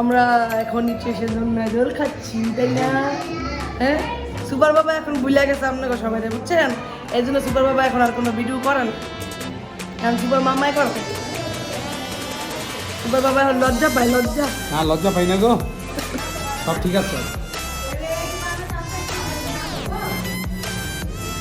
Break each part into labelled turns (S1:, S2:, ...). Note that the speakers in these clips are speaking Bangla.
S1: আমরা এখন নিচে এসে জল খাচ্ছি তাই না? হ্যাঁ? সুপার বাবা এখন ভুলে গেছে আপনাকে সবাই বুঝছেন? এই জন্য সুপার বাবা এখন আর কোনো ভিডিও করেন কারণ সুপার মামাই করে। সুপার বাবা এখন লজ্জা পায় লজ্জা।
S2: না লজ্জা পাই না গো। সব ঠিক আছে।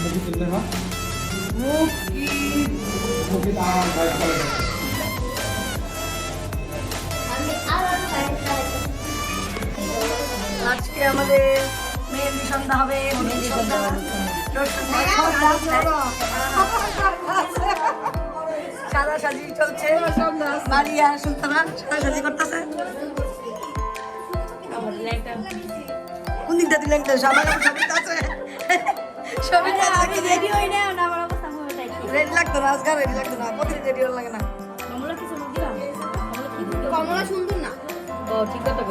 S2: মুখে তুলতে হয়
S1: মুখ।
S2: মুখে আর
S1: আজকে আমাদের মেহেন্দি সন্ধ্যা হবে মেহেন্দি সন্ধ্যা সাদা সাজি চলছে। মারিয়া সুলতানা সাদা সাজি করতেছে। কোন দিকটা দিলেন সবাই সবই আছে। সবই
S3: রেডি হই না না আমার অবস্থা হয়
S1: রেডি লাগতো না আজকাল রেডি লাগতো না। প্রতিদিন রেডি লাগে না?
S3: কমলা কিছু দিবা কমলা সুন্দর না।
S1: ও ঠিক কথা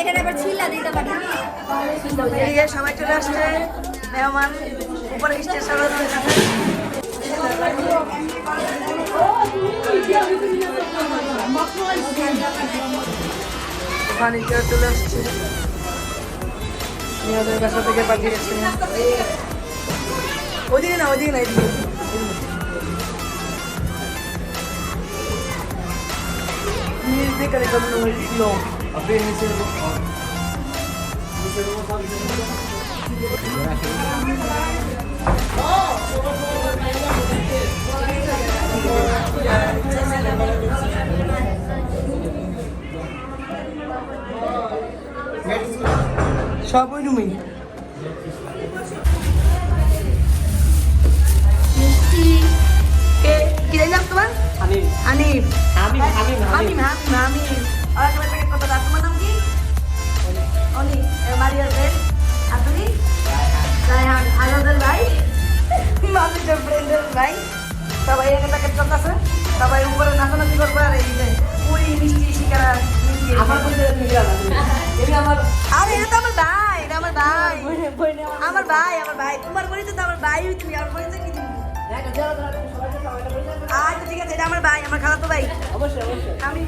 S3: এটা আবার ছিলা দিতে পারি
S1: এদিকে সবাই চলে আসছে মেহমান উপরে স্টেশন পানিটা চলে আসছে মেয়েদের বাসা থেকে পাঠিয়েছে ওদিকে না ওদিকে না এদিকে নিজ দিকে রেখে দিল সব ওই রুমেই। কে কি নাম তোমার?
S2: আনিল
S1: আনিফ
S2: হামিম, হামিম,
S1: মানুষের ফ্রেন্ডের ভাই সবাই এখানে প্যাকেট চলতেছে সবাই উপরে নাচানাচি করবে আর এই যে পুরি মিষ্টি শিকারা আমার এটা আমার আরে এটা তো আমার ভাই এটা আমার ভাই। আমার ভাই আমার ভাই। তোমার পরিচয় তো আমার ভাই তুমি আমার পরিচয় কি তুমি? আচ্ছা ঠিক আছে এটা আমার ভাই আমার খালাতো ভাই। অবশ্যই অবশ্যই। আমি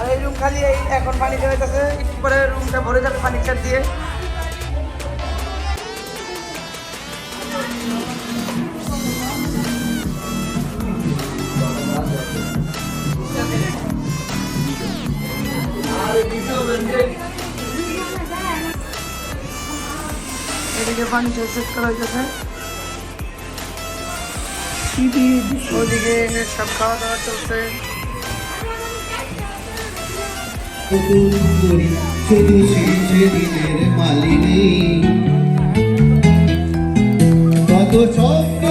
S1: আর এই রুম খালি এই এখন পানি জমেছে একটু পরে রুমটা ভরে যাবে পানি চার দিয়ে।
S4: böyle yabancı zıkkıracısı. Gibi bir şey. şapka da
S1: açılsın. Çetin çetin
S4: maline Kato çok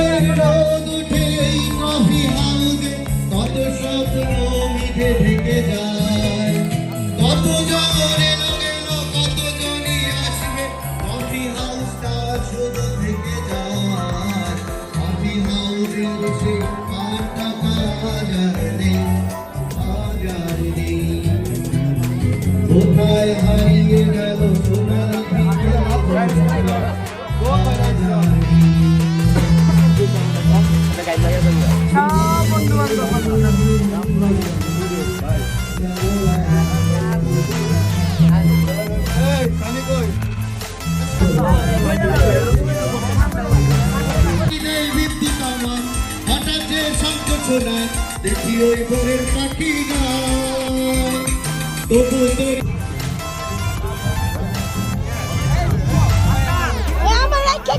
S4: শোনায় দেখি ওই ভোরের পাখি না তবু তোর
S3: আমার রাখা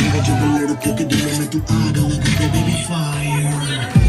S3: Tira de goleiro, toque do momento
S1: ah, água, é baby fire.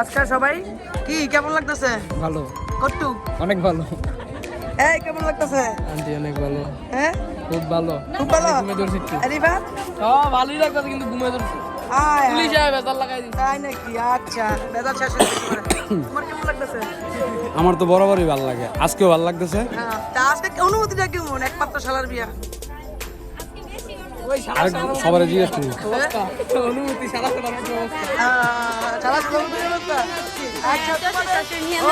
S1: আজকাল সবাই? কি কেমন লাগতেছে?
S2: ভালো।
S1: কট্টু
S2: অনেক ভালো।
S1: এই কেমন লাগতেছে?
S2: আন্টি অনেক ভালো।
S1: হ্যাঁ?
S2: খুব ভালো।
S1: খুব ভালো?
S2: ঘুমে ধরছি সব ভালোই লাগতেছে কিন্তু ঘুমে ধরছি।
S1: আয়
S2: পুলিশ
S1: আয়।
S2: বেতার লাগাই দিচ্ছে
S1: তাই নাকি? আচ্ছা বেদার শেষ হয়ে গেছে তোমার কেমন লাগতেছে?
S2: আমার তো বরাবরই ভালো লাগে। আজকেও ভালো লাগতেছে।
S1: হ্যাঁ তা আজকে অনুমতিটা কেমন? একমাত্র শালার বিয়া।
S2: সবার জিজ্ঞেস করি।
S3: অনুমতি?
S1: আচ্ছা,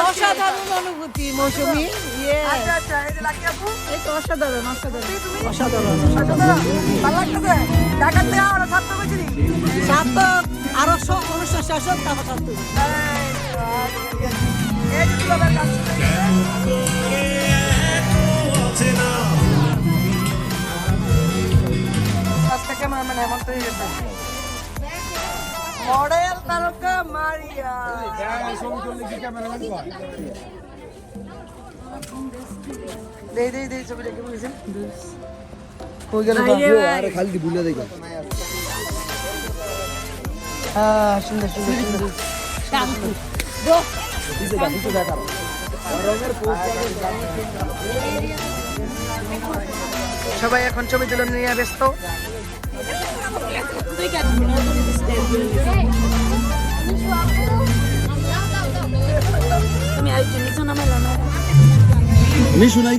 S3: অসাধারণ অনুভূতি মৌসুমি। ইয়ে
S1: আচ্ছা, আচ্ছা,
S3: অসাধারণ অসাধারণ।
S1: আরও?
S3: সার্থক সব অনুষ্ঠান শেষ হোক তারপর সার্থক
S1: হয়ে গেছে। মডেল তারকা মারিয়া। দেই দেই দেই ছবিটা কেমন হয়েছে কই গেল
S5: আরে খালি ভুলে দেখো।
S1: হ্যাঁ সুন্দর সুন্দর সুন্দর সবাই এখন ছবি তুলে নিয়ে ব্যস্ত।
S3: তুমি আরেকটু নিচে নামাইলা না
S5: আমি শুনাই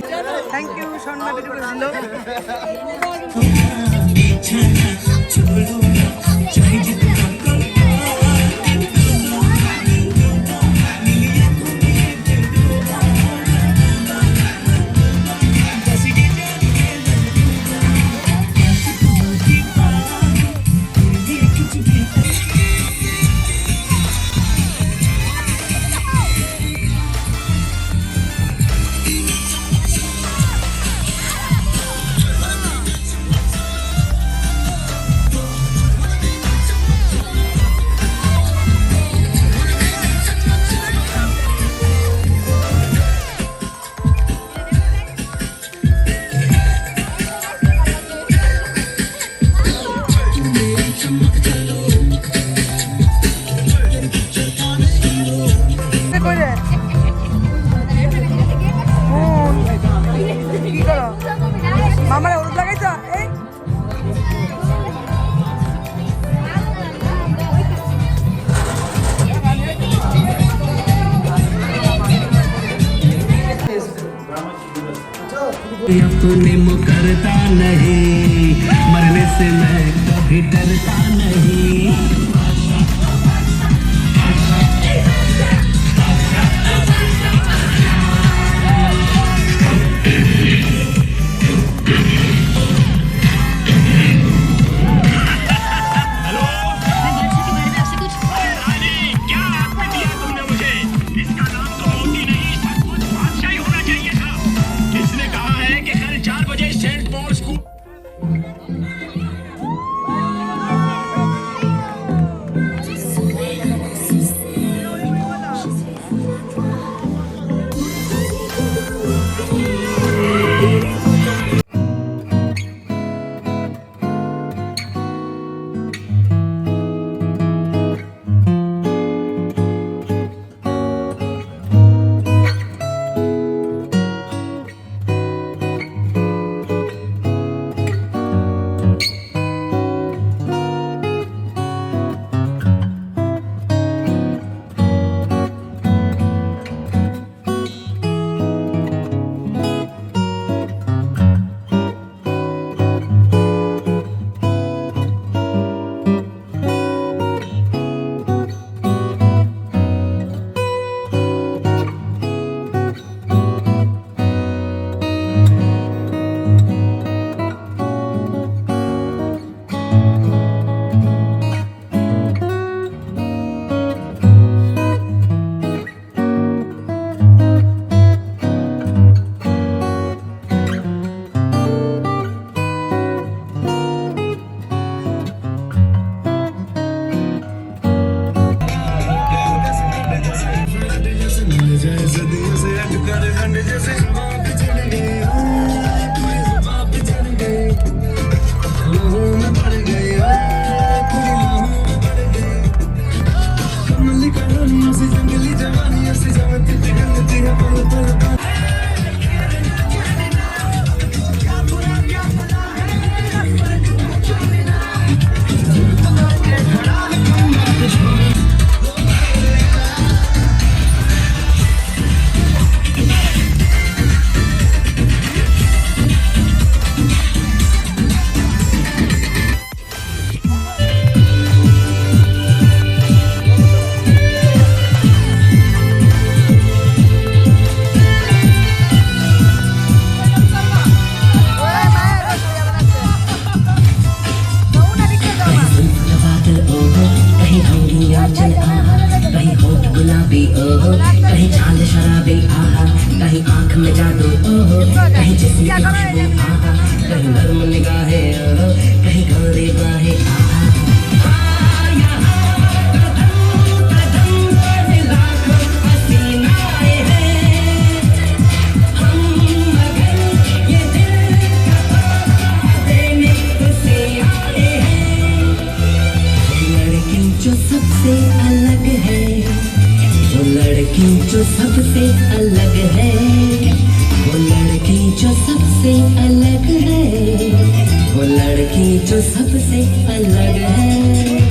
S1: থ্যাংক ইউ স্বর্ণা ভিডিও
S6: अपने मुकरता नहीं। मरने से मैं कभी डरता नहीं।
S3: लड़की जो सबसे अलग है, वो लड़की जो सबसे अलग है, वो लड़की जो सबसे अलग है।